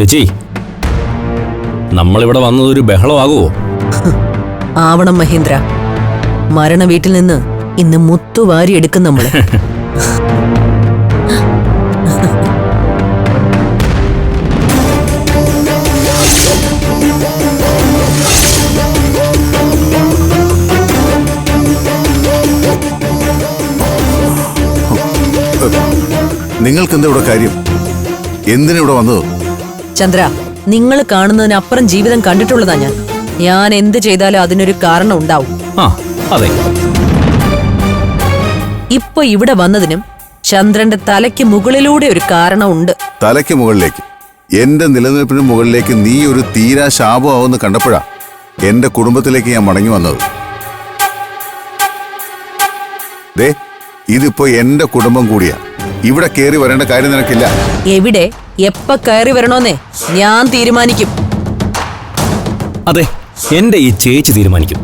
ചേച്ചി. നമ്മളിവിടെ വന്നത് ഒരു ബഹളമാകുമോ ആവണം മഹേന്ദ്ര. മരണ വീട്ടിൽ നിന്ന് ഇന്ന് മുത്തുവാരി എടുക്കും നമ്മൾ നിങ്ങൾക്ക് എന്താ ഇവിടെ കാര്യം? എന്തിനാ ഇവിടെ വന്നത്? ചന്ദ്ര നിങ്ങൾ കാണുന്നതിനപ്പുറം ജീവിതം കണ്ടിട്ടുള്ളതാ ഞാൻ. ഞാൻ എന്ത് ചെയ്താലും അതിനൊരു കാരണം ഉണ്ടാവും. ആ അതെ. ഇപ്പൊ ഇവിടെ വന്നതിനും ചന്ദ്രന്റെ തലയ്ക്ക് മുകളിലൂടെ ഒരു കാരണമുണ്ട് തലയ്ക്ക് മുകളിലേക്ക്. എന്റെ നിലനിൽപ്പിന് മുകളിലേക്ക് നീ ഒരു തീരാ ശാപമാവെന്ന് കണ്ടപ്പോഴാ എന്റെ കുടുംബത്തിലേക്ക് ഞാൻ മടങ്ങി വന്നത്. ദേ ഇതിപ്പോ എന്റെ കുടുംബം കൂടിയാ. ഇവിടെ കയറി വരേണ്ട കാര്യം നിനക്കില്ല. എവിടെ? എപ്പ കയറി വരണോന്നേ ഞാൻ തീരുമാനിക്കും. അതെ എന്റെ ഈ ചേച്ചി തീരുമാനിക്കും.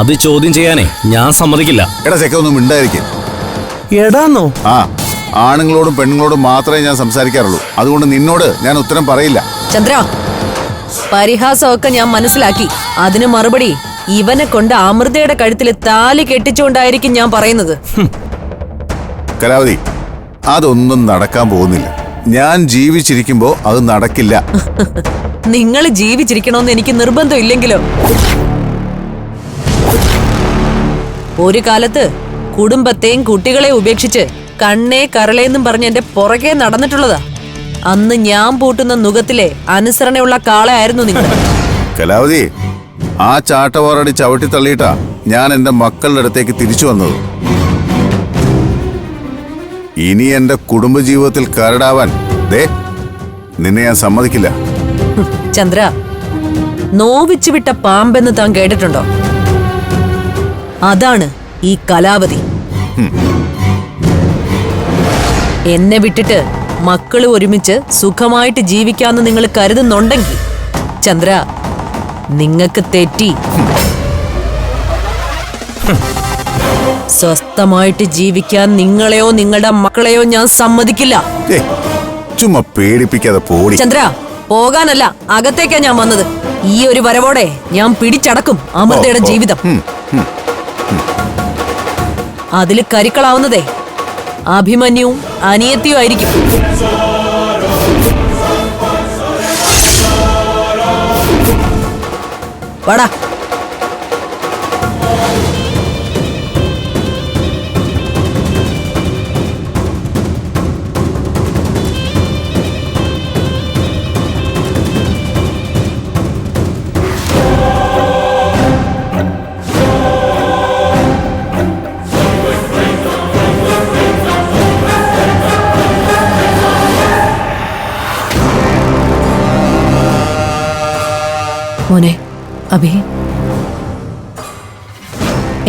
അത് ചോദ്യം ചെയ്യാനേ ഞാൻ സമ്മതിക്കില്ല. എടാ ചെക്ക ഒന്നും മിണ്ടായിരിക്കും എടാന്നോ? ആ ആണുങ്ങളോടും പെണ്ണുങ്ങളോടും മാത്രമേ ഞാൻ സംസാരിക്കാറുള്ളൂ. അതുകൊണ്ട് നിന്നോട് ഞാൻ ഉത്തരം പറയില്ല. ചന്ദ്ര പരിഹാസമൊക്കെ ഞാൻ മനസ്സിലാക്കി. അതിന് മറുപടി ഇവനെ കൊണ്ട് അമൃതയുടെ കഴുത്തിൽ താലി കെട്ടിച്ചുകൊണ്ടായിരിക്കും ഞാൻ പറയുന്നത്. കലാവതി അതൊന്നും നടക്കാൻ പോകുന്നില്ല. ഞാൻ ജീവിച്ചിരിക്കുമ്പോ അത് നടക്കില്ല. നിങ്ങൾ ജീവിച്ചിരിക്കണമെന്ന് എനിക്ക് നിർബന്ധം ഇല്ലെങ്കിലോ? ഒരു കാലത്ത് കുടുംബത്തെയും കുട്ടികളെയും ഉപേക്ഷിച്ച് കണ്ണേ കരളേന്നും പറഞ്ഞ് എന്റെ പുറകെ നടന്നിട്ടുള്ളതാ. അന്ന് ഞാൻ പൂട്ടുന്ന നുഖത്തിലെ അനുസരണയുള്ള കാളയായിരുന്നു നിങ്ങൾ. കലാവതി ആ ചാട്ടവാറടി ചവിട്ടി തള്ളിയിട്ടാ ഞാൻ എന്റെ മക്കളുടെ അടുത്തേക്ക് തിരിച്ചു വന്നത്. ഇനി എന്റെ കുടുംബജീവിതത്തിൽ കരടാവാൻ ദേ നിന്നെ ഞാൻ സമ്മതിക്കില്ല. ചന്ദ്ര നോവിച്ചു വിട്ട പാമ്പെന്ന് താൻ കേട്ടിട്ടുണ്ടോ? അതാണ് ഈ കലാവതി. എന്നെ വിട്ടിട്ട് മക്കൾ ഒരുമിച്ച് സുഖമായിട്ട് ജീവിക്കാന്ന് നിങ്ങൾ കരുതുന്നുണ്ടെങ്കിൽ ചന്ദ്ര നിങ്ങൾക്ക് തെറ്റി. സ്വസ്ഥമായിട്ട് ജീവിക്കാൻ നിങ്ങളെയോ നിങ്ങളുടെ മക്കളെയോ ഞാൻ സമ്മതിക്കില്ല. ചുമ്മാ പേടിപ്പിക്കാതെ പോടി. ചന്ദ്ര പോകാനല്ല അകത്തേക്കാ ഞാൻ വന്നത്. ഈ ഒരു വരവോടെ ഞാൻ പിടിച്ചടക്കും അമൃതയുടെ. ജീവിതം. അതിൽ കരിക്കളാവുന്നതേ അഭിമന്യുവും അനിയത്തിയും ആയിരിക്കും. വാടാ. മോനെ അഭി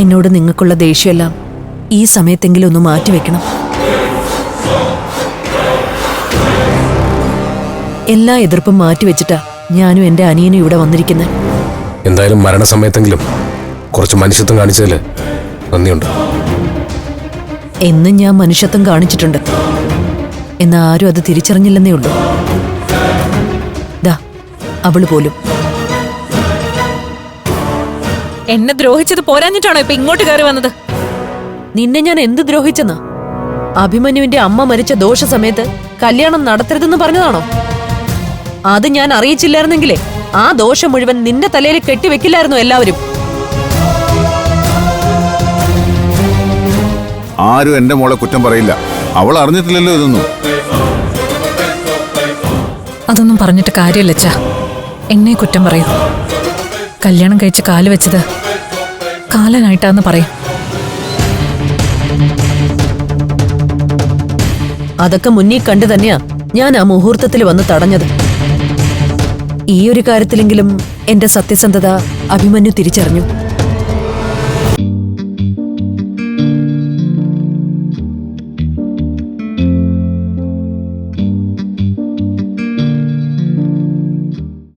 എന്നോട് നിങ്ങൾക്കുള്ള ദേഷ്യമെല്ലാം ഈ സമയത്തെങ്കിലും ഒന്ന് മാറ്റിവെക്കണം എല്ലാ എതിർപ്പും മാറ്റിവെച്ചിട്ടാ ഞാനും എന്റെ അനിയനും ഇവിടെ വന്നിരിക്കുന്നത് എന്തായാലും മരണസമയത്തെങ്കിലും കുറച്ച് മനുഷ്യത്വം കാണിച്ചതിൽ നന്ദിയുണ്ട്. എന്നും ഞാൻ മനുഷ്യത്വം കാണിച്ചിട്ടുണ്ട്. എന്നാൽ ആരും അത് തിരിച്ചറിഞ്ഞില്ലെന്നേ ഉള്ളൂ. ദാ അവൾ പോലും. എന്നെ ദ്രോഹിച്ചത് പോരാഞ്ഞിട്ടാണോ ഇപ്പൊ ഇങ്ങോട്ട് കയറി വന്നത്? നിന്നെ ഞാൻ എന്ത് ദ്രോഹിച്ചെന്നാ? അഭിമന്യുവിന്റെ അമ്മ മരിച്ച ദോഷ സമയത്ത് കല്യാണം നടത്തരുതെന്ന് പറഞ്ഞതാണോ? അത് ഞാൻ അറിയിച്ചില്ലായിരുന്നെങ്കിലേ ആ ദോഷം മുഴുവൻ നിന്റെ തലയിൽ കെട്ടിവെക്കില്ലായിരുന്നു എല്ലാവരും. ആരും എന്റെ മോളെ കുറ്റം പറയില്ല. അവൾ അറിഞ്ഞിട്ടില്ലല്ലോ ഇതൊന്നും. അതൊന്നും പറഞ്ഞിട്ട് കാര്യമില്ല എന്നെ കുറ്റം പറയൂ. കല്യാണം കഴിച്ച് കാൽ വെച്ചത് കാലനായിട്ടാന്ന് പറയും. അതൊക്കെ മുന്നിൽ കണ്ടു തന്നെയാ ഞാൻ ആ മുഹൂർത്തത്തിൽ വന്ന് തടഞ്ഞത്. ഈ ഒരു കാര്യത്തിലെങ്കിലും എന്റെ സത്യസന്ധത അഭിമന്യു തിരിച്ചറിഞ്ഞു.